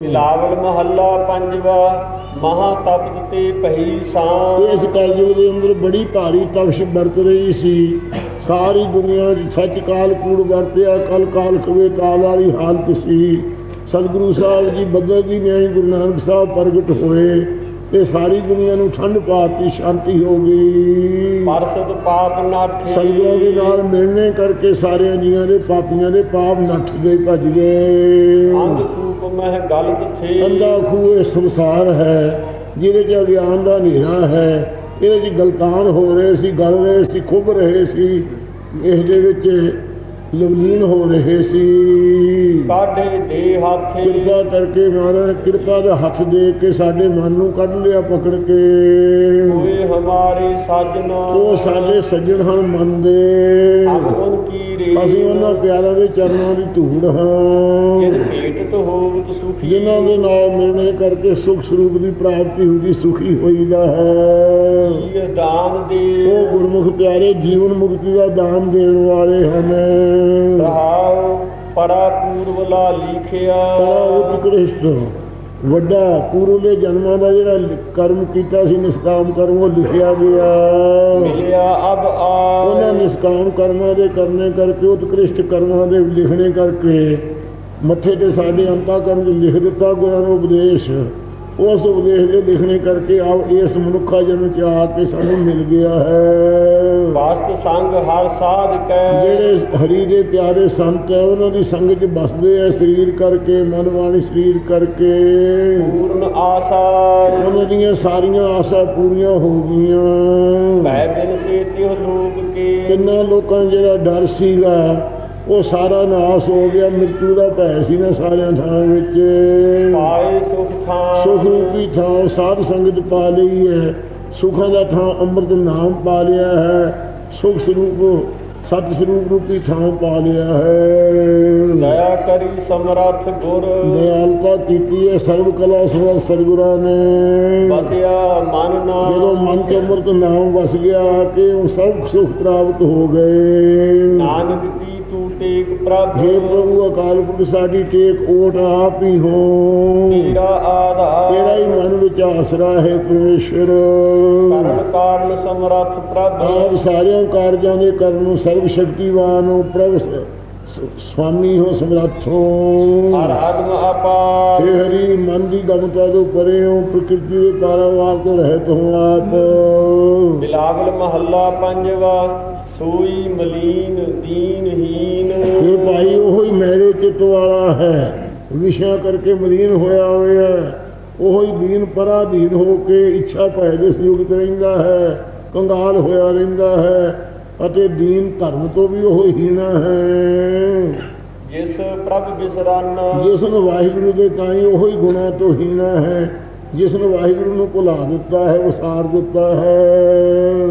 ਬਿਲਾਵਲ ਮਹੱਲਾ ਪੰਜਵਾ ਮਹਾ ਤਪਤ ਤੇ ਭਈ ਸਾਂ ਇਸ ਕਲਯੁਗ ਦੇ ਅੰਦਰ ਬੜੀ ਭਾਰੀ ਤਪਸ਼ ਵਰਤ ਰਹੀ ਸੀ। ਸਾਰੀ ਦੁਨੀਆ ਸੱਚ ਕਾਲ ਕੂੜ ਵਰਤਿਆ ਕਲ ਕਾਲ ਕਵੇ ਕਾਲ ਵਾਲੀ ਹਾਲਤ ਸੀ। ਸਤਿਗੁਰੂ ਸਾਹਿਬ ਜੀ ਬੱਦਲ ਦੀ ਨਿਆਈ ਗੁਰੂ ਨਾਨਕ ਸਾਹਿਬ ਪ੍ਰਗਟ ਹੋਏ ਤੇ ਸਾਰੀ ਦੁਨੀਆ ਨੂੰ ਠੰਡ ਪਾਤੀ ਸ਼ਾਂਤੀ ਹੋ ਗਈ। ਪਰਸਤ ਪਾਪ ਨਾਠੇ ਸਤਿਗੁਰਾਂ ਦੇ ਨਾਲ ਮਿਲਣੇ ਕਰਕੇ ਸਾਰਿਆਂ ਜੀਆਂ ਦੇ ਪਾਪੀਆਂ ਦੇ ਪਾਪ ਨੱਠ ਗਏ। ਭੱਜ ਅੰਧ ਗਏ ਕੂਪ ਮੈਂ ਗੱਲ ਥੇ ਅੰਦਾ ਖੂਹ ਇਹ ਸੰਸਾਰ ਹੈ, ਜਿਹਦੇ 'ਚ ਅਗਿਆਨ ਦਾ ਹਨੇਰਾ ਹੈ। ਇਹਦੇ 'ਚ ਗਲਤਾਨ ਹੋ ਰਹੇ ਸੀ, ਗਲ ਰਹੇ ਸੀ, ਖੁੱਭ ਰਹੇ ਸੀ। ਇਸ ਦੇ ਵਿੱਚ ਲਵਲੀਨ ਹੋ ਰਹੇ ਸੀ। ਕਾਢੇ ਦੇ ਹਾਥੇ ਕਿਰਪਾ ਕਰਕੇ ਮਹਾਰਾਜ ਕਿਰਪਾ ਦਾ ਹੱਥ ਦੇ ਕੇ ਸਾਡੇ ਮਨ ਨੂੰ ਕੱਢ ਲਿਆ ਪਕੜ ਕੇ। ਹੋਏ ਹਮਾਰੇ ਸਾਜਨਾ ਉਹ ਸਾਡੇ ਸੱਜਣ ਹਨ ਮਨ ਦੇ। ਅਗਨ ਕੀ ਰੇ ਅਸੀਂ ਉਹਨਾਂ ਪਿਆਰਾਂ ਦੇ ਚਰਨਾਂ ਦੀ ਧੂੜ ਜਿਨ ਹਾਂ ਹੋਵਤ ਸੁਖੀ। ਜਿਨ੍ਹਾਂ ਦੇ ਨਾਲ ਮਿਲਣੇ ਕਰਕੇ ਸੁਖ ਸਰੂਪ ਦੀ ਪ੍ਰਾਪਤੀ ਹੁੰਦੀ ਸੁਖੀ ਹੋਈਦਾ ਹੈ। ਇਹ ਦਾਨ ਦੇ। ਉਹ ਗੁਰਮੁਖ ਪਿਆਰੇ ਜੀਵਨ ਮੁਕਤੀ ਦਾ ਦਾਨ ਦੇਣ ਵਾਲੇ ਹਨ। ਰਹਾਉ ਪਰਾ ਪੂਰਵਲਾ ਲਿਖਿਆ। ਤਰਾ ਉਤਕ੍ਰਿਸ਼ਟ ਵੱਡਾ ਪੂਰਵਲੇ ਜਨਮਾਂ ਦਾ ਜਿਹੜਾ ਕਰਮ ਕੀਤਾ ਸੀ ਨਿਸਕਾਮ ਕਰਮ ਉਹ ਲਿਖਿਆ ਗਿਆ। ਮਿਲਿਆ ਅਬ ਉਹਨਾਂ ਆ ਨਿਸਕਾਮ ਕਰਮਾਂ ਦੇ ਕਰਨੇ ਕਰਕੇ ਉਤਕ੍ਰਿਸ਼ਟ ਕਰਮਾਂ ਦੇ ਲਿਖਣੇ ਕਰਕੇ ਮੱਥੇ ਤੇ ਸਾਡੇ ਅੰਤਾ ਕਰਮ ਲਿਖ ਦਿੱਤਾ ਗੁਰਾਂ ਨੂੰ ਉਪਦੇਸ਼। ਉਸ ਉਪਦੇਸ਼ ਦੇ ਲਿਖਣੇ ਕਰਕੇ ਆਪ ਇਸ ਮਨੁੱਖਾ ਜਨਮ ਚ ਆ ਕੇ ਸਾਨੂੰ ਮਿਲ ਗਿਆ ਹੈ। ਵਾਸਤ ਸੰਗ ਹਰ ਸਾਧ ਕੈ। ਜਿਹੜੇ ਹਰੀ ਦੇ ਪਿਆਰੇ ਸੰਤ ਹੈ ਉਹਨਾਂ ਦੀ ਸੰਗਤ ਬਸਦੇ ਆ ਸਰੀਰ ਕਰਕੇ ਮਨ ਵਾਣੀ ਸਰੀਰ ਕਰਕੇ। ਪੂਰਨ ਆਸਾ। ਉਹਨਾਂ ਦੀਆਂ ਸਾਰੀਆਂ ਆਸਾਂ ਪੂਰੀਆਂ ਹੋ ਗਈਆਂ। ਭੈ ਬਿਨ ਸੇ ਤਿਹ ਲੋਕ ਕੇ। ਕਿੰਨਾ ਲੋਕਾਂ ਜਿਹੜਾ ਡਰ ਸੀਗਾ ਉਹ ਸਾਰਾ ਨਾਸ ਹੋ ਗਿਆ ਮ੍ਰਿਤੂ ਦਾ ਭੈ ਸੀ ਨਾ ਸਾਰਿਆਂ ਥਾਂ ਵਿੱਚ। ਪਾਏ ਸੁਖ ਥਾਂ। ਸੁਖ ਰੂਪੀ ਥਾਂ ਸਾਧ ਸੰਗਤ ਪਾ ਲਈ ਹੈ। ਸੁਖਾਂ ਦਾ ਥਾਂ ਅੰਮ੍ਰਿਤ ਨਾਮ ਪਾ ਲਿਆ ਹੈ। ਸੁਖ ਸਰੂਪ ਸਤ ਸਰੂਪ ਰੂਪੀ ਥਾਂ ਪਾ ਲਿਆ ਹੈ। ਦਇਆ ਕਰੀ ਸਮਰੱਥ ਗੁਰ। ਦਇਆਲਤਾ ਕੀਤੀ ਹੈ ਸਰਬ ਕਲਾ ਸਵਰ ਸਰਗੁਰਾਂ ਨੇ। ਬਸਿਆ ਮਨ ਜਦੋਂ ਨਾਮ ਮਨ ਚ ਅੰਮ੍ਰਿਤ ਨਾਮ ਵਸ ਗਿਆ ਕਿ ਉਹ ਸਭ ਸੁਖ ਪ੍ਰਾਪਤ ਹੋ ਗਏ। ਨਾਨਕ ਤੂੰ ਟੇਕ ਪ੍ਰਭ। हे ਪ੍ਰਭੂ ਅਕਾਲ ਪੁਰਖ ਸਾਡੀ ਟੇਕ ਓਟ ਆਪ ਹੀ ਹੋ। ਤੇਰਾ ਆਧਾਰ। ਤੇਰਾ ਹੀ ਮਨ ਵਿੱਚ ਆਸਰਾ ਹੈ ਪਰਮੇਸ਼ਰ। ਕਰਨ ਕਾਰਨ ਸਮਰੱਥ ਪ੍ਰਭ। ਆਪ ਸਾਰਿਆਂ ਕਾਰਜਾਂ ਦੇ ਕਰਨ ਨੂੰ ਸਰਬ ਸ਼ਕਤੀਵਾਨ ਹੋ ਪ੍ਰਭ ਸ- ਸ- ਸੁਆਮੀ ਹੋ ਸਮਰੱਥ ਹੋ। ਹਰ ਅਗਮ ਅਪਾਰ। ਹੇ ਹਰੀ ਮਨ ਦੀ ਗਮਤਾ ਤੋਂ ਪਰੇ ਹੋ ਪ੍ਰਕਿਰਤੀ ਦੇ ਕਾਰੋਬਾਰ ਤੋਂ ਰਹਿਤ ਹੋ ਆਪ। ਬਿਲਾਵਲ ਮਹੱਲਾ ਪੰਜਵਾ ਸੋਈ ਮਲੀਨ ਦੀਨਹੀਨ ਭਾਈ ਉਹ ਹੀ ਮੇਰੇ ਚਿੱਤ ਵਾਲਾ ਹੈ। ਵਿਸ਼ਾ ਕਰਕੇ ਮਲੀਨ ਹੋਇਆ ਹੋਇਆ। ਉਹ ਹੀ ਦੀਨ ਪਰਾਧੀਨ ਹੋ ਕੇ ਇੱਛਾ ਭੈ ਦੇ ਸੰਯੁਕਤ ਰਹਿੰਦਾ ਹੈ। ਕੰਗਾਲ ਹੋਇਆ ਰਹਿੰਦਾ ਹੈ ਅਤੇ ਦੀਨ ਧਰਮ ਤੋਂ ਵੀ ਉਹ ਹੀਣਾ ਹੈ। ਜਿਸ ਪ੍ਰਭ ਬਿਸਰਨ ਜਿਸ ਨੂੰ ਵਾਹਿਗੁਰੂ ਦੇ ਤਾਈ ਉਹ ਹੀ ਗੁਣਾ ਤੋਂ ਹੀਣਾ ਹੈ। ਜਿਸ ਨੂੰ ਵਾਹਿਗੁਰੂ ਨੂੰ ਭੁਲਾ ਦਿੱਤਾ ਹੈ ਉਸਾਰ ਦਿੱਤਾ ਹੈ।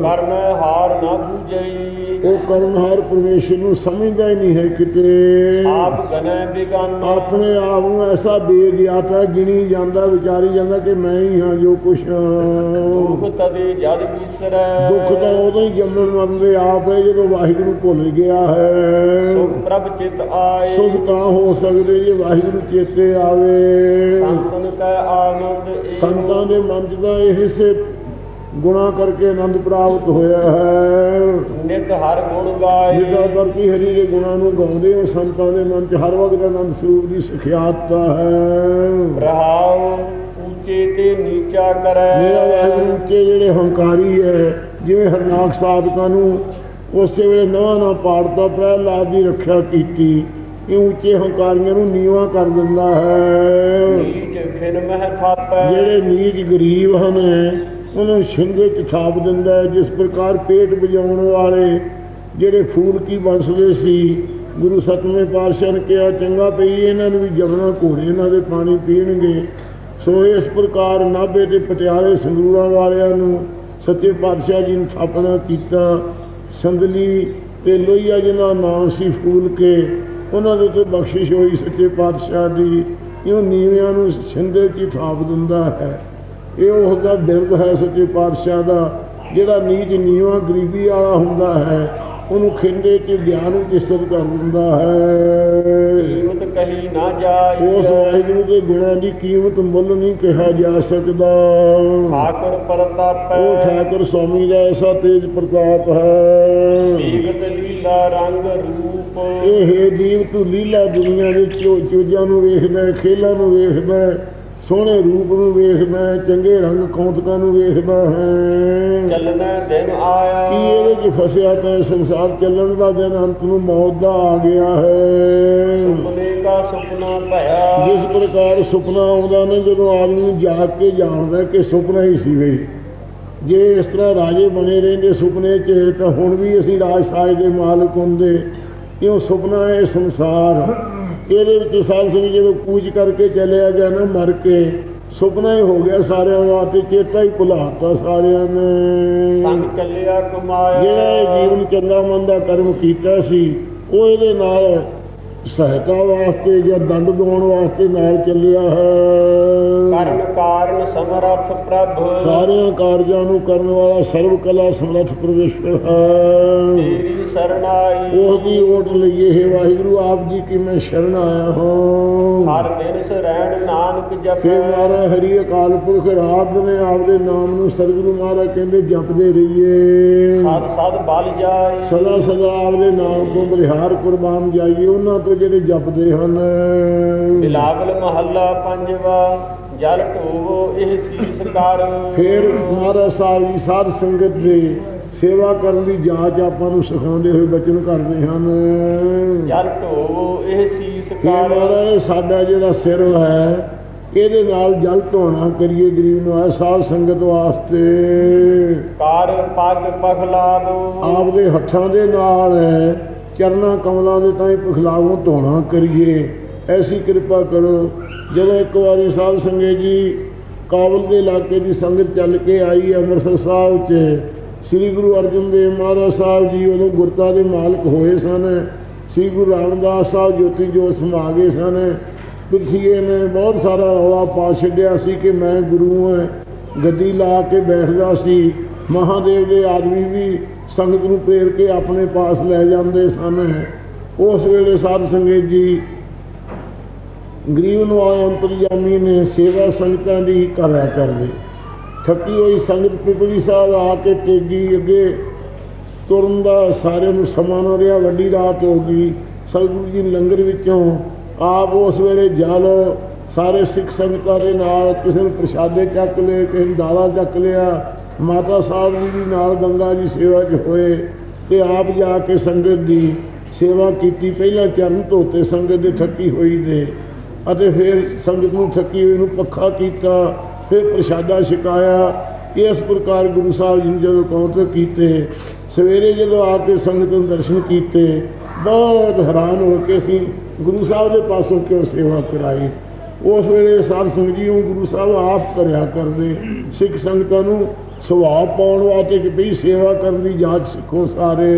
ਕਰਨ ਹਾਰ ਨਾ ਬੂਝਈ। ਉਹ ਕਰਨਹਾਰ ਪਰਮੇਸ਼ਰ ਨੂੰ ਸਮਝਦਾ ਹੀ ਨਹੀਂ ਹੈ ਕਿਤੇ। ਆਪ ਗਨੈ ਬਿਗਨ ਆਪਣੇ ਆਪ ਨੂੰ ਐਸਾ ਬੇਗਿਆਤਾ ਗਿਣੀ ਜਾਂਦਾ ਵਿਚਾਰੀ ਜਾਂਦਾ ਕਿ ਮੈਂ ਹੀ ਹਾਂ ਜੋ ਕੁਛ ਦੁਖ ਤਦੇ ਜਦ ਦੁੱਖ ਤਾਂ ਉਦੋਂ ਹੀ ਜੰਮਣ ਮਰਨ ਦੇ ਆਪ ਹੈ ਜਦੋਂ ਵਾਹਿਗੁਰੂ ਭੁੱਲ ਗਿਆ ਹੈ। ਸੁਖ ਪ੍ਰਭ ਚਿਤ ਆਏ। ਸੁਖ ਤਾਂ ਹੋ ਸਕਦੇ ਜੇ ਵਾਹਿਗੁਰੂ ਚੇਤੇ ਆਵੇ। ਸੰਤਨ ਕੈ ਆਨੰਦ ਸੰਤਾਂ ਦੇ ਮਨ 'ਚ ਤਾਂ ਇਹ ਸੇ ਗੁਣਾ ਕਰਕੇ ਆਨੰਦ ਪ੍ਰਾਪਤ ਹੋਇਆ ਹੈ। ਨਿਤ ਹਰ ਗੁਣ ਗਾਏ। ਜਿਦਾ ਕਰਤੀ ਹਰੀ ਦੇ ਗੁਣਾਂ ਨੂੰ ਗਾਉਂਦੇ ਹੋ ਸੰਤਾਂ ਦੇ ਮਨ 'ਚ ਹਰ ਵਕਤ ਆਨੰਦ ਸਰੂਪ ਦੀ ਸਿਖਿਆਤਤਾ ਹੈ। ਰਹਾਉ ਉੱਚੇ ਤੇ ਨੀਚਾ ਕਰੈ। ਮੇਰਾ ਵਾਹਿਗੁਰੂ ਉੱਚੇ ਜਿਹੜੇ ਹੰਕਾਰੀ ਹੈ ਜਿਵੇਂ ਹਰਨਾਕ ਸਾਧਕਾਂ ਨੂੰ ਉਸੇ ਵੇਲੇ ਨਵਾਂ ਨਾ ਪਾੜਤਾ ਪ੍ਰਹਿਲਾਦ ਦੀ ਰੱਖਿਆ ਕੀਤੀ ਇਹ ਉੱਚੇ ਹੰਕਾਰੀਆਂ ਨੂੰ ਨੀਵਾ ਕਰ ਦਿੰਦਾ ਹੈ। ਨੀਚ ਫਿਰ ਮਹਿ ਥਾਪੈ। ਜਿਹੜੇ ਨੀਚ ਗਰੀਬ ਹਨ ਉਹਨਾਂ ਨੂੰ ਸਿੰਘੇ ਚ ਛਾਪ ਦਿੰਦਾ ਜਿਸ ਪ੍ਰਕਾਰ ਪੇਟ ਵਜਾਉਣ ਵਾਲੇ ਜਿਹੜੇ ਫੂਲ ਕੀ ਬੰਸਦੇ ਸੀ, ਗੁਰੂ ਸਤਵੇਂ ਪਾਤਸ਼ਾਹ ਨੇ ਕਿਹਾ, ਚੰਗਾ ਪਈ ਇਹਨਾਂ ਨੂੰ ਵੀ ਜਮਨਾ ਘੋੜੇ, ਇਹਨਾਂ ਦੇ ਪਾਣੀ ਪੀਣਗੇ। ਸੋ ਇਸ ਪ੍ਰਕਾਰ ਨਾਭੇ ਤੇ ਪਟਿਆਲੇ ਸੰਗਰੂਰਾਂ ਵਾਲਿਆਂ ਨੂੰ ਸੱਚੇ ਪਾਤਸ਼ਾਹ ਜੀ ਨੇ ਥਾਪਣਾ ਕੀਤਾ। ਸੰਦਲੀ ਤੇ ਲੋਹੀਆ ਜਿਹਨਾਂ ਨਾਮ ਸੀ ਫੂਲ ਕੇ ਉਹਨਾਂ ਦੇ ਉੱਤੇ ਬਖਸ਼ਿਸ਼ ਹੋਈ ਸੱਚੇ ਪਾਤਸ਼ਾਹ ਦੀ ਇਹ ਨੀਵਿਆਂ ਨੂੰ ਛਿੰਦੇ 'ਚ ਹੀ ਥਾਪ ਦਿੰਦਾ ਹੈ। ਇਹ ਉਸ ਦਾ ਬਿਰਦ ਹੈ ਸੱਚੇ ਪਾਤਸ਼ਾਹ ਦਾ ਜਿਹੜਾ ਨੀਚ ਨੀਵਾਂ ਗਰੀਬੀ ਵਾਲਾ ਹੁੰਦਾ ਹੈ ਉਹਨੂੰ ਖਿੰਡੇ 'ਚ ਗਿਆਨ ਉਚਿਤ ਕਰ ਦਿੰਦਾ ਹੈ। ਕੀਮਤ ਕਹੀ ਨਾ ਜਾਏ ਉਸ ਵਾਹਿਗੁਰੂ ਦੇ ਗੁਣਾਂ ਦੀ ਕੀਮਤ ਮੁੱਲ ਨਹੀਂ ਕਿਹਾ ਜਾ ਸਕਦਾ। ਠਾਕੁਰ ਪ੍ਰਤਾਪੈ। ਉਹ ਠਾਕੁਰ ਸਵਾਮੀ ਦਾ ਐਸਾ ਤੇਜ ਪ੍ਰਤਾਪ ਹੈ। ਜੀਵਤ ਲੀਲਾ ਰੰਗ ਰੂਪ। ਇਹ ਜੀਵ ਤੂੰ ਲੀਲਾ ਦੁਨੀਆ ਦੇ ਚੋ- ਚੋਜਾਂ ਨੂੰ ਵੇਖਦਾ ਖੇਲਾਂ ਨੂੰ ਵੇਖਦਾ ਸੋਹਣੇ ਰੂਪ ਨੂੰ ਵੇਖਦਾ ਚੰਗੇ ਰੰਗ ਕੌਂਤਕਾਂ ਨੂੰ ਵੇਖਦਾ ਹੈ। ਚੱਲਣਾ ਦਿਨ ਆਇਆ। ਕੀ ਇਹਦੇ 'ਚ ਫਸਿਆ ਤਾਂ ਸੰਸਾਰ ਚੱਲਣ ਦਾ ਦਿਨ ਅੰਤ ਨੂੰ ਮੌਤ ਦਾ ਆ ਗਿਆ ਹੈ। ਸੁਪਨੇ ਦਾ ਸੁਪਨਾ ਭਇਆ। ਜਿਸ ਪ੍ਰਕਾਰ ਸੁਪਨਾ ਆਉਂਦਾ ਨੇ ਜਦੋਂ ਆਦਮੀ ਜਾਗ ਕੇ ਜਾਣਦਾ ਕਿ ਸੁਪਨਾ ਹੀ ਸੀ ਬਈ। ਜੇ ਇਸ ਤਰ੍ਹਾਂ ਰਾਜੇ ਬਣੇ ਰਹਿੰਦੇ ਸੁਪਨੇ 'ਚ ਤਾਂ ਹੁਣ ਵੀ ਅਸੀਂ ਰਾਜ ਸਾਜ ਦੇ ਮਾਲਕ ਹੁੰਦੇ। ਕਿਉਂ ਸੁਪਨਾ ਹੈ ਸੰਸਾਰ? ਇਹਦੇ ਵਿੱਚ ਸਾਧ ਸੰਗਤ ਜਦੋਂ ਕੂਚ ਕਰਕੇ ਚਲਿਆ ਗਿਆ ਨਾ ਮਰ ਕੇ ਸੁਪਨਾ ਹੀ ਹੋ ਗਿਆ ਸਾਰਿਆਂ ਵਾਸਤੇ ਚੇਤਾ ਹੀ ਭੁਲਾਤਾ ਸਾਰਿਆਂ ਨੇ। ਸੰਗ ਚੱਲਿਆ ਕਮਾਇਆ। ਜਿਹੜਾ ਇਹ ਜੀਵਨ ਚੰਗਾ ਮੰਦਾ ਕਰਮ ਕੀਤਾ ਸੀ ਉਹ ਇਹਦੇ ਨਾਲ ਸਹਾਇਤਾ ਵਾਸਤੇ ਜਾਂ ਦੰਡ ਦਿਵਾਉਣ ਵਾਸਤੇ ਨਾਲ ਚੱਲਿਆ ਹੈ। ਕਰਨ ਕਾਰਨ ਸਮਰੱਥ ਪ੍ਰਭ। ਸਾਰਿਆਂ ਕਾਰਜਾਂ ਨੂੰ ਕਰਨ ਵਾਲਾ ਸਰਵ ਕਲਾ ਸਮਰੱਥ ਪਰਮੇਸ਼ਰ ਹੈ। ਤੇਰੀ ਸਰਣਾਈ ਉਹ ਦੀ ਓਟ ਲਈਏ ਹੈ ਵਾਹਿਗੁਰੂ ਆਪ ਜੀ ਕੀ ਮੈਂ ਸ਼ਰਨ ਆਇਆ ਹਾਂ। ਹਰ ਦਿਨ ਸਰੈਣ ਨਾਨਕ ਜਪੈ। ਮਾਰਾ ਹਰੀ ਅਕਾਲ ਪੁਰਖ ਰਾਤ ਨੇ ਆਪਦੇ ਨਾਮ ਨੂੰ ਸਤਿਗੁਰੂ ਮਹਾਰਾਜ ਕਹਿੰਦੇ ਜਪਦੇ ਰਹੀਏ। ਸਦ ਸਦ ਬਲ ਜਾਏ ਸਦਾ ਸਦਾ ਆਪਦੇ ਨਾਮ ਤੋਂ ਬਲਿਹਾਰ ਕੁਰਬਾਨ ਜਾਈਏ ਉਹਨਾਂ ਤੋਂ ਜਿਹੜੇ ਜਪਦੇ ਹਨ। ਬਿਲਾਵਲ ਮਹੱਲਾ ਪੰਜਵਾ ਜਲ ਢੋਵੋ ਇਹ ਸੀਸ ਕਰ। ਫਿਰ ਮਹਾਰਾਜ ਸਾਹਿਬ ਜੀ ਸਾਧ ਸੰਗਤ ਦੇ ਸੇਵਾ ਕਰਨ ਦੀ ਜਾਚ ਆਪਾਂ ਨੂੰ ਸਿਖਾਉਂਦੇ ਹੋਏ ਬਚਨ ਕਰਦੇ ਹਨ। ਜਲ ਢੋਵੋ ਇਹ ਸੀਸ ਕਰ। ਮਹਾਰਾਜ ਸਾਡਾ ਜਿਹੜਾ ਸਿਰ ਹੈ ਇਹਦੇ ਨਾਲ ਜਲ ਧੋਣਾ ਕਰੀਏ ਗਰੀਬ ਨੂੰ ਹੈ ਸਾਧ ਸੰਗਤ ਵਾਸਤੇ। ਕਰ ਪੱਗ ਪਖਲਾਦੋ ਆਪਦੇ ਹੱਥਾਂ ਦੇ ਨਾਲ ਚਰਨਾ ਕਮਲਾਂ ਦੇ ਤਾਈਂ ਪਖਲਾਵੋਂ ਧੋਣਾ ਕਰੀਏ। ਐਸੀ ਕਿਰਪਾ ਕਰੋ, ਜਦੋਂ ਇੱਕ ਵਾਰੀ ਸਾਧ ਸੰਗਤ ਜੀ ਕਾਬਲ ਦੇ ਇਲਾਕੇ ਦੀ ਸੰਗਤ ਚੱਲ ਕੇ ਆਈ ਅੰਮ੍ਰਿਤਸਰ ਸਾਹਿਬ 'ਚ, ਸ੍ਰੀ ਗੁਰੂ ਅਰਜਨ ਦੇਵ ਮਹਾਰਾਜ ਸਾਹਿਬ ਜੀ ਉਦੋਂ ਗੁਰਤਾ ਦੇ ਮਾਲਕ ਹੋਏ ਸਨ। ਸ੍ਰੀ ਗੁਰੂ ਰਾਮਦਾਸ ਸਾਹਿਬ ਜੋਤੀ ਜੋਤ ਸਮਾ ਗਏ ਸਨ। ਪਿਰਥੀਏ ਨੇ ਬਹੁਤ ਸਾਰਾ ਰੌਲਾ ਪਾ ਛੱਡਿਆ ਸੀ ਕਿ ਮੈਂ ਗੁਰੂ ਹਾਂ। ਗੱਦੀ ਲਾ ਕੇ ਬੈਠਦਾ ਸੀ। ਮਹਾਦੇਵ ਦੇ ਆਦਮੀ ਵੀ ਸੰਗਤ ਨੂੰ ਪ੍ਰੇਰ ਕੇ ਆਪਣੇ ਪਾਸ ਲੈ ਜਾਂਦੇ ਸਨ। ਉਸ ਵੇਲੇ ਸਾਧ ਸੰਗਤ ਜੀ ਗਰੀਬ ਨਵਾਜ ਅੰਤਰਜਾਮੀ ਨੇ ਸੇਵਾ ਸੰਗਤਾਂ ਦੀ ਕਰਿਆ ਕਰਦੇ। ਥੱਕੀ ਹੋਈ ਸੰਗਤ ਪਿਪਲੀ ਸਾਹਿਬ ਆ ਕੇ ਤੇਗੀ ਅੱਗੇ ਤੁਰਨ ਦਾ ਸਾਰਿਆਂ ਨੂੰ ਸਮਾਂ ਨਾ ਰਿਹਾ, ਵੱਡੀ ਰਾਤ ਹੋ ਗਈ। ਸਤਿਗੁਰੂ ਜੀ ਲੰਗਰ ਵਿੱਚੋਂ ਆਪ ਉਸ ਵੇਲੇ ਜਲ, ਸਾਰੇ ਸਿੱਖ ਸੰਗਤਾਂ ਦੇ ਨਾਲ ਕਿਸੇ ਨੂੰ ਪ੍ਰਸ਼ਾਦੇ ਚੱਕ ਲਏ, ਕਿਸੇ ਨੂੰ ਦਾਲਾ ਚੱਕ ਲਿਆ। ਮਾਤਾ ਸਾਹਿਬ ਜੀ ਵੀ ਨਾਲ ਗੰਗਾ ਜੀ ਸੇਵਾ 'ਚ ਹੋਏ ਤੇ ਆਪ ਜਾ ਕੇ ਸੰਗਤ ਦੀ ਸੇਵਾ ਕੀਤੀ। ਪਹਿਲਾਂ ਚਰਨ ਧੋਤੇ, ਸੰਗਤ ਦੇ ਥੱਕੀ ਹੋਈ ਦੇ ਅਤੇ ਫਿਰ ਸੰਗਤ ਨੂੰ ਥੱਕੀ ਹੋਈ ਨੂੰ ਪੱਖਾ ਕੀਤਾ, ਫਿਰ ਪ੍ਰਸ਼ਾਦਾ ਛਕਾਇਆ। ਇਸ ਪ੍ਰਕਾਰ ਗੁਰੂ ਸਾਹਿਬ ਜੀ ਨੇ ਜਦੋਂ ਕੌਂਤਰ ਕੀਤੇ, ਸਵੇਰੇ ਜਦੋਂ ਆ ਕੇ ਸੰਗਤ ਨੂੰ ਦਰਸ਼ਨ ਕੀਤੇ, ਬਹੁਤ ਹੈਰਾਨ ਹੋ ਕੇ ਅਸੀਂ ਗੁਰੂ ਸਾਹਿਬ ਦੇ ਪਾਸੋਂ ਕਿਉਂ ਸੇਵਾ ਕਰਾਈ? ਉਸ ਵੇਲੇ ਸਾਧ ਸੰਗਤ ਜੀ ਨੂੰ ਗੁਰੂ ਸਾਹਿਬ ਆਪ ਕਰਿਆ ਕਰਦੇ, ਸਿੱਖ ਸੰਗਤਾਂ ਨੂੰ ਸੁਭਾਅ ਪਾਉਣ ਵਾਸਤੇ ਕਿ ਵੀ ਸੇਵਾ ਕਰਨ ਦੀ ਜਾਚ ਸਿੱਖੋ ਸਾਰੇ।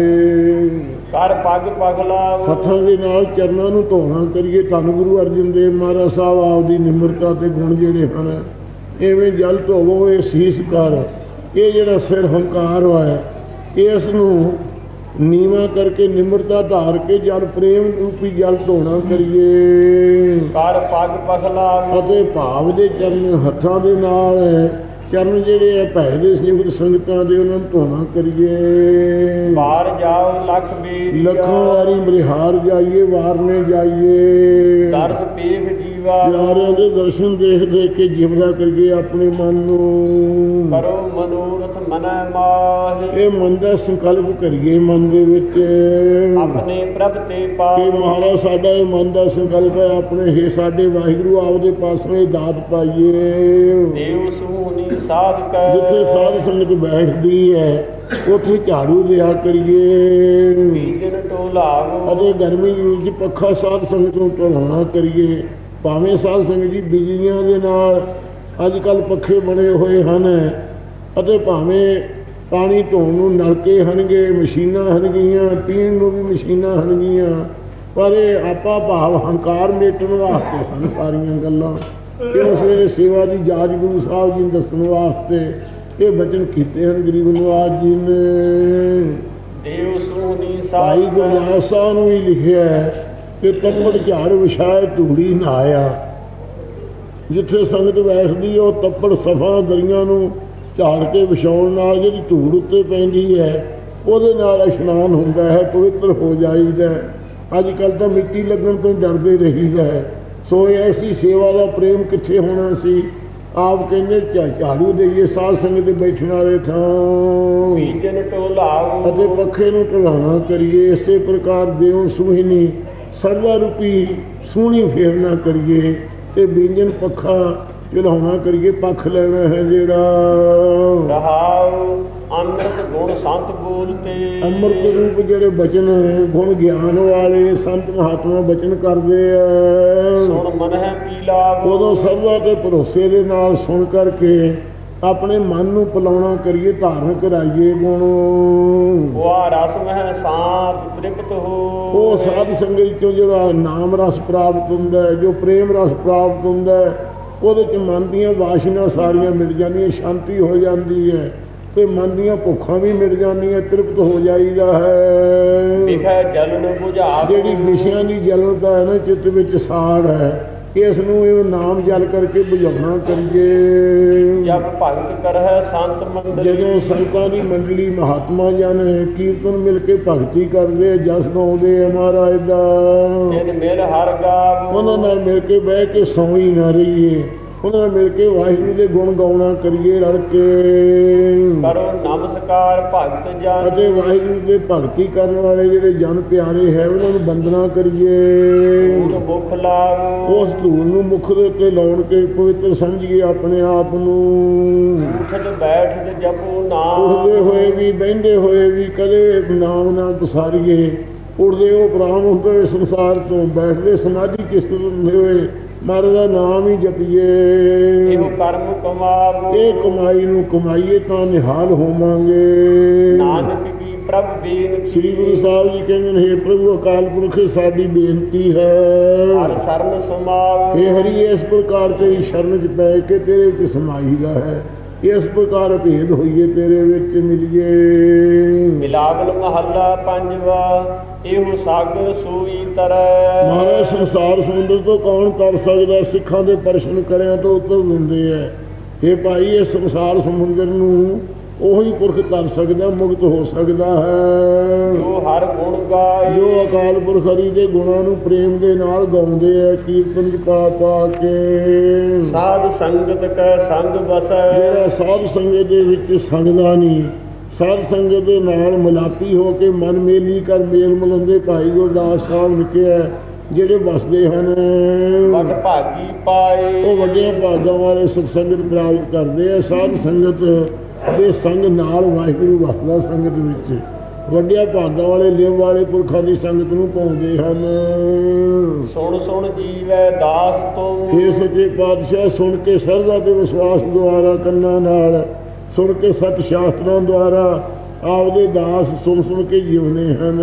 ਕਰ ਪੱਗ ਪਖਲਾਵੋ ਹੱਥਾਂ ਦੇ ਨਾਲ ਚਰਨਾਂ ਨੂੰ ਧੋਣਾ ਕਰੀਏ। ਧੰਨ ਗੁਰੂ ਅਰਜਨ ਦੇਵ ਮਹਾਰਾਜ ਸਾਹਿਬ ਆਪਦੀ ਨਿਮਰਤਾ ਤੇ ਗੁਣ ਜਿਹੜੇ ਹਨ ਐਵੇਂ ਜਲ ਧੋਵੋ ਇਹ ਸੀਸ ਕਰ। ਇਹ ਜਿਹੜਾ ਸਿਰ ਹੰਕਾਰ ਹੋਇਆ ਇਸ ਨੂੰ ਨੀਵਾ ਕਰਕੇ ਨਿਮਰਤਾ ਧਾਰ ਕੇ ਜਲ ਪ੍ਰੇਮ ਰੂਪੀ ਜਲ ਧੋਣਾ ਕਰੀਏ। ਕਰ ਪੱਗ ਪਖਲਾਵੋ ਅਤੇ ਭਾਵ ਦੇ ਚਰਨ ਹੱਥਾਂ ਦੇ ਨਾਲ ਚਰਨ ਜਿਹੜੇ ਆ ਭੈ ਦੇ ਸਿਮਰ ਸੰਗਤਾਂ ਦੇ ਉਹਨਾਂ ਨੂੰ ਧੋਣਾ ਕਰੀਏ। ਬਾਹਰ ਜਾਓ ਲਖ ਬੀਰ ਲੱਖਾਂ ਵਾਰੀ ਬਰਿਹਾਰ ਜਾਈਏ ਵਾਰਨੇ ਜਾਈਏ। ਦਰਸ ਪੇਖ ਪਿਆਰਿਆਂ ਦੇ ਦਰਸ਼ਨ ਦੇਖ ਦੇਖ ਕੇ ਜਿਵਦਾ ਕਰੀਏ ਆਪਣੇ ਮਨ ਨੂੰ। ਕਰੋ ਮਨੋਰਥ ਮਨੈ ਮਾਹਿ ਇਹ ਮਨ ਦਾ ਸੰਕਲਪ ਕਰੀਏ ਮਨ ਦੇ ਵਿੱਚ। ਆਪਣੇ ਪ੍ਰਭ ਤੇ ਕਿ ਪਾਵੋ ਮਹਾਰਾਜ ਸਾਡਾ ਇਹ ਮਨ ਦਾ ਸੰਕਲਪ ਹੈ। ਆਪਣੇ ਹੀ ਸਾਡੇ ਵਾਹਿਗੁਰੂ ਆਪਦੇ ਪਾਸੋਂ ਦਾਤ ਪਾਈਏ। ਦੇਵ ਸਾਧਕੈ। ਜਿੱਥੇ ਸਾਧ ਸੰਗਤ ਬੈਠਦੀ ਹੈ ਉੱਥੇ ਝਾੜੂ ਦਿਆ ਕਰੀਏ। ਬੀਜਨ ਟੋਲਾਵੋ ਅਤੇ ਗਰਮੀ ਵਿੱਚ ਪੱਖਾ ਸਾਧ ਸੰਗਤ ਨੂੰ ਢਲਾਉਣਾ ਕਰੀਏ। ਭਾਵੇਂ ਸਾਧ ਸੰਗਤ ਜੀ ਬਿਜਲੀਆਂ ਦੇ ਨਾਲ ਅੱਜ ਕੱਲ ਪੱਖੇ ਬਣੇ ਹੋਏ ਹਨ ਅਤੇ ਭਾਵੇਂ ਪਾਣੀ ਧੋਣ ਨੂੰ ਨਲਕੇ ਹਨਗੇ ਮਸ਼ੀਨਾਂ ਹਨਗੀਆਂ ਪੀਣ ਨੂੰ ਵੀ ਮਸ਼ੀਨਾਂ ਹਨਗੀਆਂ ਪਰ ਇਹ ਆਪਾ ਭਾਵ ਹੰਕਾਰ ਮੇਟਣ ਵਾਸਤੇ ਸਨ ਸਾਰੀਆਂ ਗੱਲਾਂ। ਕਿ ਉਸ ਵੇਲੇ ਸੇਵਾ ਦੀ ਜਾਚ ਗੁਰੂ ਸਾਹਿਬ ਜੀ ਨੂੰ ਦੱਸਣ ਵਾਸਤੇ ਇਹ ਬਚਨ ਕੀਤੇ ਹਨ ਗਰੀਬ ਨਵਾਜ ਜੀ ਨੇ। ਦੇਵ ਭਾਈ ਸਾਹਿਬ ਗੁਰਦਾਸ ਨੂੰ ਵੀ ਲਿਖਿਆ ਹੈ ਕਿ ਤੱਪੜ ਝਾੜ ਵਿਛਾਏ ਧੂੜੀ ਨਾ ਆਇਆ ਜਿੱਥੇ ਸੰਗਤ ਬੈਠਦੀ ਉਹ ਤੱਪੜ ਸਫਾ ਦਰੀਆਂ ਨੂੰ ਝਾੜ ਕੇ ਵਿਛਾਉਣ ਨਾਲ ਜਿਹੜੀ ਧੂੜ ਉੱਤੇ ਪੈਂਦੀ ਹੈ ਉਹਦੇ ਨਾਲ ਇਸ਼ਨਾਨ ਹੁੰਦਾ ਹੈ ਪਵਿੱਤਰ ਹੋ ਜਾਈਦਾ ਹੈ। ਅੱਜ ਕੱਲ ਤਾਂ ਮਿੱਟੀ ਲੱਗਣ ਤੋਂ ਡਰਦੇ ਰਹੀਦਾ ਹੈ। ਸੋ ਐਸੀ ਸੇਵਾ ਦਾ ਪ੍ਰੇਮ ਕਿੱਥੇ ਹੋਣਾ ਸੀ? ਆਪ ਕਹਿੰਦੇ ਝਾੜੂ ਦੇਈਏ ਸਾਧ ਸੰਗਤ ਦੇ ਬੈਠਣ ਵਾਲੇ ਥਾਂ ਬੀਜਨ ਟੋਲਾਓ ਅਤੇ ਪੱਖੇ ਨੂੰ ਢਲਾਣਾ ਕਰੀਏ ਇਸੇ ਪ੍ਰਕਾਰ ਦੇਵ ਸੁਹਿਨੀ ਸਰਦਾ ਰੂਪੀ ਸੋਹਣੀ ਫੇਰਨਾ ਕਰੀਏ ਤੇ ਬੀਜਨ ਪੱਖਾ ਢਲਾਉਣਾ ਕਰੀਏ ਪੱਖ ਲੈਣਾ ਹੈ ਜਿਹੜਾ। ਰਹਾਉ ਅੰਮ੍ਰਿਤ ਗੁਣ ਸੰਤ ਬੋਲਤੇ ਅੰਮ੍ਰਿਤ ਰੂਪ ਜਿਹੜੇ ਬਚਨ ਗੁਣ ਗਿਆਨ ਵਾਲੇ ਸੰਤ ਮਹਾਤਮਾ ਬਚਨ ਕਰਦੇ ਆ। ਸੁਣ ਮਨ ਹੈ ਪੀਲਾਵੋ ਉਦੋਂ ਸਰਦਾ ਤੇ ਭਰੋਸੇ ਦੇ ਨਾਲ ਸੁਣ ਕਰਕੇ ਆਪਣੇ ਮਨ ਨੂੰ ਪਲਾਉਣਾ ਕਰੀਏ ਧਾਰਨ ਕਰਾਈਏ ਗੁਣ। ਵਾ ਰਸ ਮਹਿ ਸਾਤ ਤ੍ਰਿਪਤ ਹੋ। ਉਹ ਸਾਧ ਸੰਗਤ ਚੋਂ ਜਿਹੜਾ ਨਾਮ ਰਸ ਪ੍ਰਾਪਤ ਹੁੰਦਾ ਹੈ ਜੋ ਪ੍ਰੇਮ ਰਸ ਪ੍ਰਾਪਤ ਹੁੰਦਾ ਹੈ ਉਹਦੇ ਚ ਮਨ ਦੀਆਂ ਵਾਸ਼ਨਾ ਸਾਰੀਆਂ ਮਿਲ ਜਾਂਦੀਆਂ ਸ਼ਾਂਤੀ ਹੋ ਜਾਂਦੀ ਹੈ। ਤੇ ਮਨ ਦੀਆਂ ਭੁੱਖਾਂ ਵੀ ਮਿਲ ਜਾਂਦੀਆਂ ਤ੍ਰਿਪਤ ਹੋ ਜਾਈਦਾ ਹੈ। ਵਿਖੇ ਜਲਨ ਬੁਝਾਵੋ ਜਿਹੜੀ ਵਿਸ਼ਿਆਂ ਦੀ ਜਲਨਤਾ ਹੈ ਨਾ ਚਿੱਤ ਵਿੱਚ ਸਾੜ ਹੈ। ਇਸ ਨੂੰ ਇਹ ਨਾਮ ਜਲ ਕਰਕੇ ਬੁਝਾਉਣਾ ਕਰੀਏ। ਜਬ ਭਗਤ ਕਰਹਿ ਸੰਤ ਮੰਡਲੀ। ਜਦੋਂ ਸੰਤਾਂ ਦੀ ਮੰਡਲੀ ਮਹਾਤਮਾ ਜਨ ਕੀਰਤਨ ਮਿਲ ਕੇ ਭਗਤੀ ਕਰਦੇ ਜਸ ਗਾਉਂਦੇ ਆ ਮਹਾਰਾਜ ਦਾ। ਤਿਨ ਮਿਲ ਹਰ ਗਾਵੋ। ਉਹਨਾਂ ਨਾਲ ਮਿਲ ਕੇ ਬਹਿ ਕੇ ਸੌਂ ਹੀ ਨਾ ਰਹੀਏ। ਉਹਨਾਂ ਮਿਲ ਕੇ ਵਾਹਿਗੁਰੂ ਦੇ ਗੁਣ ਗਾਉਣਾ ਕਰੀਏ ਰਲ ਕੇ। ਕਰੋ ਨਮਸਕਾਰ ਭਗਤ ਜਨ। ਅਤੇ ਵਾਹਿਗੁਰੂ ਦੇ ਭਗਤੀ ਕਰਨ ਵਾਲੇ ਜਿਹੜੇ ਜਨ ਪਿਆਰੇ ਹੈ ਉਹਨਾਂ ਨੂੰ ਬੰਦਨਾ ਕਰੀਏ। ਮੁਖ ਲਾਵੋ ਉਸ ਧੂਲ ਨੂੰ ਮੁਖ ਦੇ ਉੱਤੇ ਲਾਉਣ ਕੇ ਪਵਿੱਤਰ ਸਮਝੀਏ ਆਪਣੇ ਆਪ ਨੂੰ। ਜਪੋ ਨਾਮ। ਉੱਠਦੇ ਹੋਏ ਵੀ ਬਹਿੰਦੇ ਹੋਏ ਵੀ ਕਦੇ ਨਾਮ ਨਾ ਪਸਾਰੀਏ। ਉੱਠਦੇ ਉਹ ਪ੍ਰਾਣ ਹੁੰਦੇ ਸੰਸਾਰ ਤੋਂ ਬੈਠਦੇ ਸਮਾਧੀ ਕਿਸ਼ਤ ਹੁੰਦੇ ਹੋਏ। ਮਹਾਰਾਜ ਦਾ ਨਾਮ ਹੀ ਜਪੀਏ। ਇਹੋ ਕਰਮ ਕਮਾਵੋ ਇਹ ਕਮਾਈ ਨੂੰ ਕਮਾਈਏ ਤਾਂ ਨਿਹਾਲ ਹੋਵਾਂਗੇ। ਨਾਨਕ ਕੀ ਪ੍ਰਭ ਬੇਨਤੀ। ਸ੍ਰੀ ਗੁਰੂ ਸਾਹਿਬ ਜੀ ਕਹਿੰਦੇ ਨੇ "ਹੇ ਪ੍ਰਭੂ ਅਕਾਲ ਪੁਰਖ ਸਾਡੀ ਬੇਨਤੀ ਹਰ ਹੈ ਸਰਨ ਸਮਾਵੋ ਇਹ ਹਰੀ ਇਸ ਪ੍ਰਕਾਰ ਤੇਰੀ ਸ਼ਰਨ ਚ ਪੈ ਕੇ ਤੇਰੇ ਵਿੱਚ ਸਮਾਈਦਾ ਹੈ। ਇਸ ਪ੍ਰਕਾਰ ਭੇਦ ਹੋਈਏ ਤੇਰੇ ਵਿੱਚ ਮਿਲੀਏ। ਮਿਲਾਵਲ ਮਹੱਲਾ ਪੰਜਵਾ। ਇਹੋ ਸਾਗਰ ਸੂਈ ਤਰੈ। ਮਹਾਰਾਜ ਸੰਸਾਰ ਸਮੁੰਦਰ ਤੋਂ ਕੌਣ ਤਰ ਸਕਦਾ? ਸਿੱਖਾਂ ਦੇ ਪਰਸ਼ਨ ਕਰਿਆ ਤੋਂ ਉੱਤਰ ਦਿੰਦੇ ਐ। ਇਹ ਭਾਈ ਇਹ ਸੰਸਾਰ ਸਮੁੰਦਰ ਨੂੰ ਉਹੀ ਪੁਰਖ ਤਰ ਸਕਦਾ ਮੁਕਤ ਹੋ ਸਕਦਾ ਹੈ। ਜੋ ਹਰ ਗੁਣ ਗਾਏ। ਜੋ ਅਕਾਲ ਪੁਰਖ ਹਰੀ ਦੇ ਗੁਣਾਂ ਨੂੰ ਪ੍ਰੇਮ ਦੇ ਨਾਲ ਗਾਉਂਦੇ ਐ ਕੀਰਤਨ ਪਾ ਪਾ ਕੇ। ਸਾਧ ਸੰਗਤ ਕੈ ਸੰਗ ਵਸੈ। ਜਿਹੜਾ ਸਾਧ ਸੰਗਤ ਦੇ ਵਿੱਚ ਸੰਗਦਾ ਨਹੀਂ ਸਾਧ ਸੰਗਤ ਦੇ ਨਾਲ ਮਿਲਾਪੀ ਹੋ ਕੇ ਮਨ ਮੇਲੀ ਕਰ ਮੇਲ ਮਿਲਾਉਂਦੇ ਭਾਈ ਗੁਰਦਾਸ ਸਾਹਿਬ ਲਿਖਿਆ ਜਿਹੜੇ ਵਸਦੇ ਹਨ। ਵਡ ਭਾਗੀ ਪਾਏ। ਉਹ ਵੱਡੇ ਭਾਗਾਂ ਵਾਲੇ ਸਤਸੰਗਤ ਪ੍ਰਾਪਤ ਕਰਦੇ ਆ। ਸਾਧ ਸੰਗਤ ਦੇ ਸੰਗ ਨਾਲ ਵਾਹਿਗੁਰੂ ਵਸਦਾ ਸੰਗਤ ਵਿੱਚ। ਵੱਡਿਆਂ ਭਾਗਾਂ ਵਾਲੇ ਲਿਵ ਵਾਲੇ ਪੁਰਖਾਂ ਦੀ ਸੰਗਤ ਨੂੰ ਪਾਉਂਦੇ ਹਨ। ਸੁਣ ਸੁਣ ਜੀਵੈ ਦਾਸ ਤੋਂ। ਇਹ ਸੱਚੇ ਪਾਤਸ਼ਾਹ ਸੁਣ ਕੇ ਸਰਦਾ ਤੇ ਵਿਸ਼ਵਾਸ ਦੁਆਰਾ ਕੰਨਾਂ ਨਾਲ ਸੁਣ ਕੇ ਸਤ ਸ਼ਾਸਤਰਾਂ ਦੁਆਰਾ ਆਪਦੇ ਦਾਸ ਸੁਣ ਸੁਣ ਕੇ ਜਿਉਂਦੇ ਹਨ।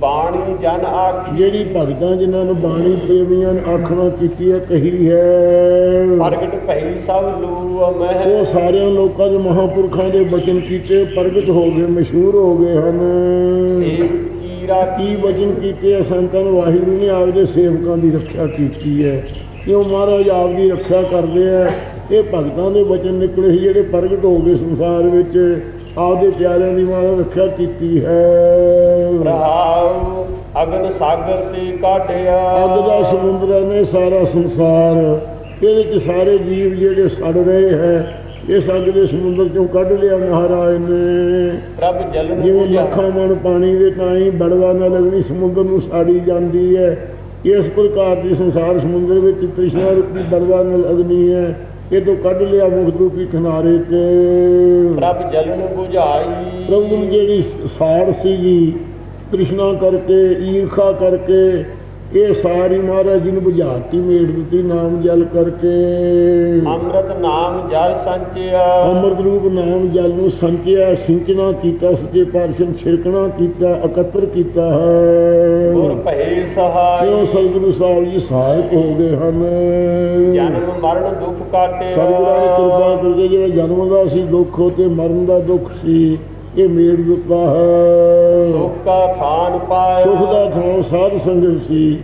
ਬਾਣੀ ਜਨ ਆਖੀ। ਜਿਹੜੀ ਭਗਤਾਂ ਜਿਨ੍ਹਾਂ ਨੂੰ ਬਾਣੀ ਪ੍ਰੇਮੀਆਂ ਨੇ ਆਖਣਾ ਕੀਤੀ ਹੈ ਕਹੀ ਹੈ। ਪ੍ਰਗਟ ਭਈ ਸਭ ਲੂ ਮਹਿ। ਉਹ ਸਾਰਿਆਂ ਲੋਕਾਂ ਦੇ ਮਹਾਪੁਰਖਾਂ ਦੇ ਬਚਨ ਕੀਤੇ ਪ੍ਰਗਟ ਹੋ ਗਏ ਮਸ਼ਹੂਰ ਹੋ ਗਏ ਹਨ। ਕੀਰਾ ਕੀ ਵਚਨ ਕੀਤੇ ਸੰਤਾਂ ਨੂੰ? ਵਾਹਿਗੁਰੂ ਨੇ ਆਪਦੇ ਸੇਵਕਾਂ ਦੀ ਰੱਖਿਆ ਕੀਤੀ ਹੈ। ਕਿਉਂ ਮਹਾਰਾਜ ਆਪ ਦੀ ਰੱਖਿਆ ਕਰਦੇ ਆ? ਇਹ ਭਗਤਾਂ ਦੇ ਵਚਨ ਨਿਕਲੇ ਸੀ ਜਿਹੜੇ ਪ੍ਰਗਟ ਹੋ ਗਏ ਸੰਸਾਰ ਵਿੱਚ। ਆਪਦੇ ਪਿਆਰਿਆਂ ਦੀ ਮਹਾਰਾਜ ਰੱਖਿਆ ਕੀਤੀ ਹੈ। ਰਹਾਉ ਅਗਨ ਸਾਗਰ ਤੇ ਕਾਢਿਆ। ਅੱਗ ਦਾ ਸਮੁੰਦਰ ਨੇ ਸਾਰਾ ਸੰਸਾਰ। ਇਹਦੇ ਚ ਸਾਰੇ ਜੀਵ ਜਿਹੜੇ ਸੜ ਰਹੇ ਹੈ ਇਸ ਅੱਗ ਦੇ ਸਮੁੰਦਰ ਚੋਂ ਕੱਢ ਲਿਆ ਮਹਾਰਾਜ ਨੇ। ਪ੍ਰਭ ਜਲਨ ਜਿਵੇਂ ਲੱਖਾਂ ਮਣ ਪਾਣੀ ਦੇ ਤਾਈ ਬੜਵਾ ਨਾ ਲੱਗਣੀ ਸਮੁੰਦਰ ਨੂੰ ਸਾੜੀ ਜਾਂਦੀ ਹੈ। ਇਸ ਪ੍ਰਕਾਰ ਦੀ ਸੰਸਾਰ ਸਮੁੰਦਰ ਵਿੱਚ ਤ੍ਰਿਸ਼ਨਾ ਰੂਪੀ ਬੜਵਾ ਨਾਲ ਅਗਨੀ ਹੈ। ਇਹ ਤੋਂ ਕੱਢ ਲਿਆ ਮੁਕਤ ਰੂਪੀ ਕਿਨਾਰੇ ਤੇ। ਪ੍ਰਭ ਜਲਨ ਬੁਝਾਈ। ਪ੍ਰਭੂ ਨੂੰ ਜਿਹੜੀ ਸਾੜ ਸੀਗੀ ਤ੍ਰਿਸ਼ਨਾ ਕਰਕੇ ਈਰਖਾ ਕਰਕੇ ਇਹ ਸਾਰੀ ਮਹਾਰਾਜ ਜੀ ਨੂੰ ਬੁਝਾਤੀ ਮੇੜ ਦਿੱਤੀ ਨਾਮ ਜਲ ਕਰਕੇ। ਅੰਮ੍ਰਿਤ ਨਾਮ ਜਲ ਸੰਚਿਆ। ਅੰਮ੍ਰਿਤ ਰੂਪ ਨਾਮ ਜਲ ਨੂੰ ਸੰਚਿਆ ਸਿੰਚਣਾ ਕੀਤਾ ਸੱਚੇ ਪਾਤਸ਼ਾਹ ਨੂੰ ਛਿੜਕਣਾ ਕੀਤਾ ਇਕੱਤਰ ਕੀਤਾ ਹੈ। ਗੁਰ ਭਏ ਸਹਾਈ। ਕਿਉਂ ਸਤਿਗੁਰੂ ਸਾਹਿਬ ਜੀ ਸਹਾਇਕ ਹੋ ਗਏ ਹਨ। ਜਨਮ ਮਰਨ ਦੁੱਖ ਕਾਟਿਆ। ਸਤਿਗੁਰਾਂ ਨੇ ਕਿਰਪਾ ਕਰਕੇ ਜਿਹੜਾ ਜਨਮ ਦਾ ਸੀ ਦੁੱਖ ਤੇ ਮਰਨ ਦਾ ਦੁੱਖ ਸੀ। ਕੇ ਮੇੜ ਦਿੱਤਾ ਹੈ। ਸੁਖ ਖਾਨ ਪਾਇਆ। ਸੁਖ ਦਾ ਥਾਂ ਸਾਧ ਸੰਗਤ ਸੀ।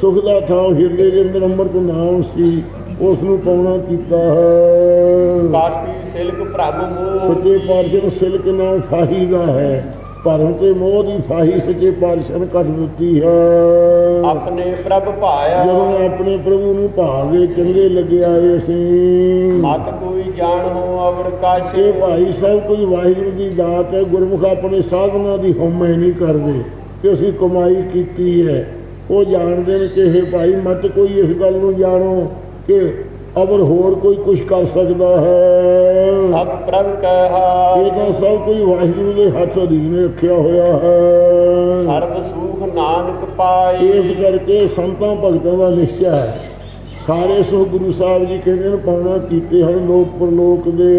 ਸੁਖ ਦਾ ਥਾਂ ਹਿਰਦੇ ਦੇ ਅੰਦਰ ਅੰਮ੍ਰਿਤ ਨਾਮ ਸੀ। ਉਸ ਨੂੰ ਪਾਉਣਾ ਕੀਤਾ ਹੈ। ਕਾਟੀ ਸਿਲਕ ਭ੍ਰਮ ਮੋਹ ਸੱਚੇ ਪਾਤਸ਼ਾਹ ਸਿਲਕ ਨਾਮ ਫਾਹੀ ਦਾ ਹੈ। ਭਰਮ ਤੇ ਮੋਹ ਦੀ ਫਾਹੀ ਸੱਚੇ ਪਾਤਸ਼ਾਹ ਨੇ ਕੱਟ ਦਿੱਤੀ ਹੈ। ਆਪਣੇ ਪ੍ਰਭ ਭਾਇਆ। ਜਦੋਂ ਆਪਣੇ ਪ੍ਰਭੂ ਨੂੰ ਭਾਗੇ ਚੰਗੇ ਲੱਗਿਆ ਏ ਅਸੀਂ। ਮਤ ਕੋਈ ਜਾਣੋ ਅਵਰ ਕਾਸ਼। ਇਹ ਭਾਈ ਸਭ ਕੁਝ ਵਾਹਿਗੁਰੂ ਦੀ ਦਾਤ ਹੈ ਗੁਰਮੁਖ ਆਪਣੇ ਸਾਧਨਾ ਦੀ ਹਉਮੈ ਨਹੀਂ ਕਰਦੇ। ਕਿ ਅਸੀਂ ਕਮਾਈ ਕੀਤੀ ਹੈ। ਉਹ ਜਾਣਦੇ ਨੇ ਕਿ ਇਹ ਭਾਈ ਮਤ ਕੋਈ ਇਸ ਗੱਲ ਨੂੰ ਜਾਣੋ ਕਿ ਅਵਰ ਹੋਰ ਕੋਈ ਕੁਝ ਕਰ ਸਕਦਾ ਹੈ। ਸਭ ਪ੍ਰਭ ਕੈ ਇਹ ਤਾਂ ਸਭ ਕੁਝ ਵਾਹਿਗੁਰੂ ਦੇ ਹੱਥ ਅਧੀਨ ਰੱਖਿਆ ਹੋਇਆ ਹੈ। ਸਰਬ ਸੁਖ ਨਾਨਕ ਪਾਈ। ਇਸ ਕਰਕੇ ਸੰਤਾਂ ਭਗਤਾਂ ਦਾ ਨਿਸ਼ਚੈ ਹੈ। ਸਾਰੇ ਸੋ ਗੁਰੂ ਸਾਹਿਬ ਜੀ ਕਹਿੰਦੇ ਨੇ ਪਾਉਣਾ ਕੀਤੇ ਹਨ ਲੋਕ ਪਰਲੋਕ ਦੇ।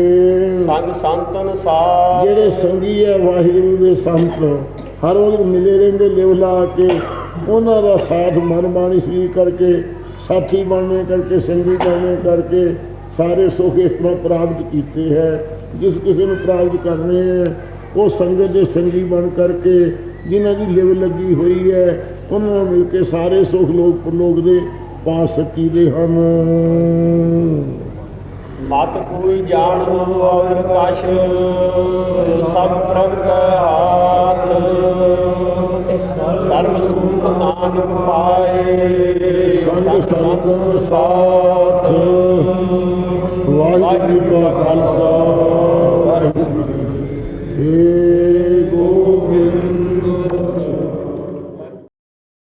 ਸੰਗ ਸੰਤਨ ਸਾਥ ਜਿਹੜੇ ਸੰਗੀ ਹੈ ਵਾਹਿਗੁਰੂ ਦੇ ਸੰਤ ਹਰ ਵਕਤ ਮਿਲੇ ਰਹਿੰਦੇ ਲਿਵ ਲਾ ਕੇ ਉਹਨਾਂ ਦਾ ਸਾਥ ਮਨ ਬਾਣੀ ਸਰੀਰ ਕਰਕੇ ਸਾਥੀ ਬਣਨੇ ਕਰਕੇ, ਸੰਗੀ ਬਣਨੇ ਕਰਕੇ ਸਾਰੇ ਸੁੱਖ ਇਸ ਤਰ੍ਹਾਂ ਪ੍ਰਾਪਤ ਕੀਤੇ ਹੈ। ਜਿਸ ਕਿਸੇ ਨੂੰ ਪ੍ਰਾਪਤ ਕਰਨੇ ਹੈ, ਉਹ ਸੰਗਤ ਦੇ ਸੰਗੀ ਬਣ ਕਰਕੇ ਜਿਨ੍ਹਾਂ ਦੀ ਲਿਵ ਲੱਗੀ ਹੋਈ ਹੈ, ਉਹਨਾਂ ਨਾਲ ਮਿਲ ਕੇ ਸਾਰੇ ਸੁੱਖ ਲੋਕ ਪਰਲੋਕ ਦੇ ਪਾ ਸਕੀਦੇ ਹਨ। ਮਤ ਕੋਈ ਜਾਣੋ ਅਵਰ ਸਭ ਪ੍ਰਭ ਕੈ ਹਾਥ। ਸਰਬ ਸੁਖ ਨਾਨਕ ਪਾਏ ਸੰਗ ਸੰਤਨ ਸਾਥ ਵਾਹਿਗੁਰੂ ਜੀ ਕਾ ਖਾਲਸਾ ਵਾਹਿਗੁਰੂ ਜੀ